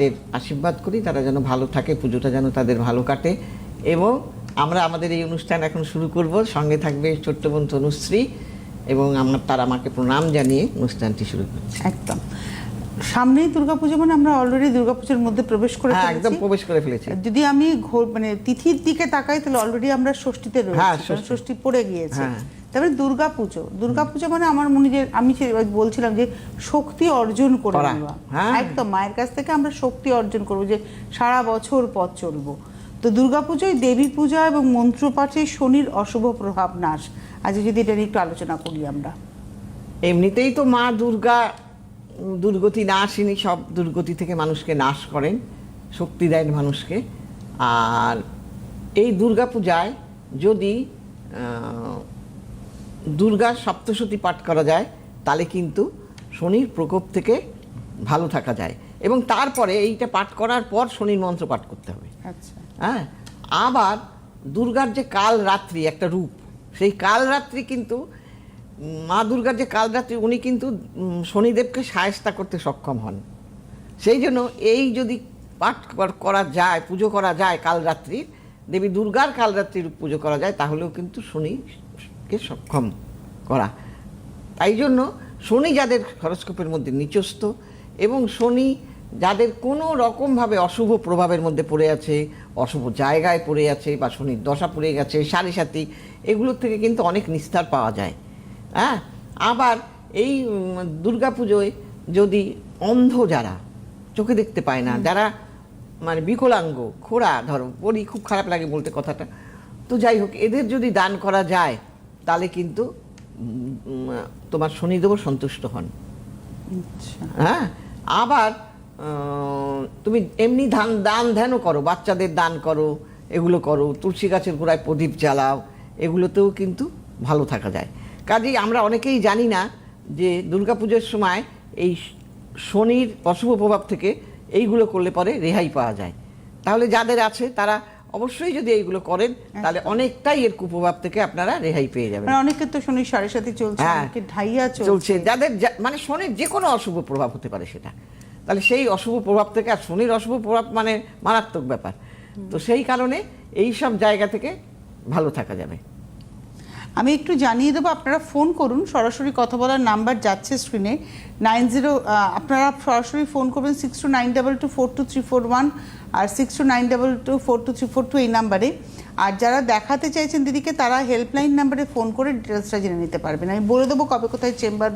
তাদের আশীর্বাদ করি তারা যেন ভালো থাকে পুজোটা যেন তাদের ভালো কাটে। এবং আমরা আমাদের এই অনুষ্ঠান এখন শুরু করব। সঙ্গে থাকবে ছোট্ট বোন তনুশ্রী এবং আমরা তারা আমাকে প্রণাম জানিয়ে অনুষ্ঠানটি শুরু করছি। একদম। সামনেই দুর্গাপুজো মানে আমরা অলরেডি দুর্গাপুজোর মধ্যে প্রবেশ করে হ্যাঁ একদম প্রবেশ করে ফেলেছি। যদি আমি ঘোর- মানে তিথির দিকে তাকাই তাহলে অলরেডি আমরা ষষ্ঠীতে হ্যাঁ, রয়েছি ষষ্ঠী। ষষ্ঠী পড়ে গিয়েছে। হ্যাঁ। তারপরে দুর্গাপুজো। দুর্গাপুজো মানে আমার মনে যে আমি বলছিলাম যে শক্তি অর্জন করে। নেওয়া। হ্যাঁ। একদম মায়ের কাছ থেকে আমরা শক্তি অর্জন করব যে সারা বছর পথ চলবো। তো দুর্গাপুজোয় দেবী পূজা এবং মন্ত্রপাঠে শনির অশুভ প্রভাব নাশ। আজকে যদি এটা নিয়ে একটু আলোচনা করি আমরা। এমনিতেই তো মা দুর্গা দুর্গতি নাশিনী সব দুর্গতি থেকে মানুষকে নাশ করেন শক্তি দেন মানুষকে। আর এই দুর্গা পূজায় যদি দুর্গার সপ্তশতী পাঠ করা যায় তাহলে কিন্তু শনির প্রকোপ থেকে ভালো থাকা যায়। এবং তারপরে এইটা পাঠ করার পর শনির মন্ত্র পাঠ করতে হবে। আচ্ছা। হ্যাঁ? আবার দুর্গার যে কাল রাত্রি একটা রূপ সেই কাল রাত্রি কিন্তু মা দুর্গার যে কাল রাত্রি উনি কিন্তু শনিদেবকে সায়স্তা করতে সক্ষম হন। সেই জন্য এই যদি পাঠ করা যায় পুজো করা যায় কাল রাত্রি দেবী দুর্গার কাল রাত্রির পুজো করা যায় তাহলেও কিন্তু শনিকে সক্ষম করা। তাই জন্য শনি যাদের হরস্কোপের মধ্যে নিচস্থ এবং শনি যাদের কোনো রকমভাবে অশুভ প্রভাবের মধ্যে পড়ে আছে অশুভ জায়গায় পড়ে আছে বা শনির দশা পড়ে গেছে সাড়ে সাথী এগুলোর থেকে কিন্তু অনেক নিস্তার পাওয়া যায়। হ্যাঁ? আবার এই দুর্গা পুজোয় যদি অন্ধ যারা চোখে দেখতে পায় না যারা মানে বিকলাঙ্গ খোড়া ধরো বলি খুব খারাপ লাগে বলতে কথাটা। তো যাই হোক এদের যদি দান করা যায় তাহলে কিন্তু তোমার শনিদেবও সন্তুষ্ট হন। আচ্ছা। হ্যাঁ? আবার তুমি এমনি ধান দান ধ্যানও করো বাচ্চাদের দান করো এগুলো করো তুলসী গাছের গোড়ায় প্রদীপ জ্বালাও এগুলোতেও কিন্তু ভালো থাকা যায়। কাজেই আমরা অনেকেই জানি না যে দুর্গাপুজোর সময় এই শনির অশুভ প্রভাব থেকে এইগুলো করলে পরে রেহাই পাওয়া যায়। তাহলে যাদের আছে তারা অবশ্যই যদি এইগুলো করেন তাহলে অনেকটাই এর কুপ্রভাব থেকে আপনারা রেহাই পেয়ে যাবেন। অনেকে অনেকের তো শনির সাড়ে সাথে চলছে হ্যাঁ। অনেকে ঢাইয়া চলছে। যাদের মানে শনির যে কোনো অশুভ প্রভাব হতে পারে সেটা। তাহলে সেই অশুভ প্রভাব থেকে আর শনির অশুভ প্রভাব মানে মারাত্মক ব্যাপার। তো সেই কারণে এই সব জায়গা থেকে ভালো থাকা যাবে। আমি একটু জানিয়ে দেবো, আপনারা ফোন করুন, সরাসরি কথা বলার নাম্বার যাচ্ছে স্ক্রিনে নাইন জিরো আপনারা সরাসরি ফোন করবেন six two nine double two four two three four one আর six two nine double two four two three four two এই নাম্বারে। আর যারা দেখাতে চাইছেন দিদিকে, তারা হেল্পলাইন নাম্বারে ফোন করে ডিটেলসটা জেনে নিতে পারবেন। আমি বলে দেবো কবে কোথায় চেম্বার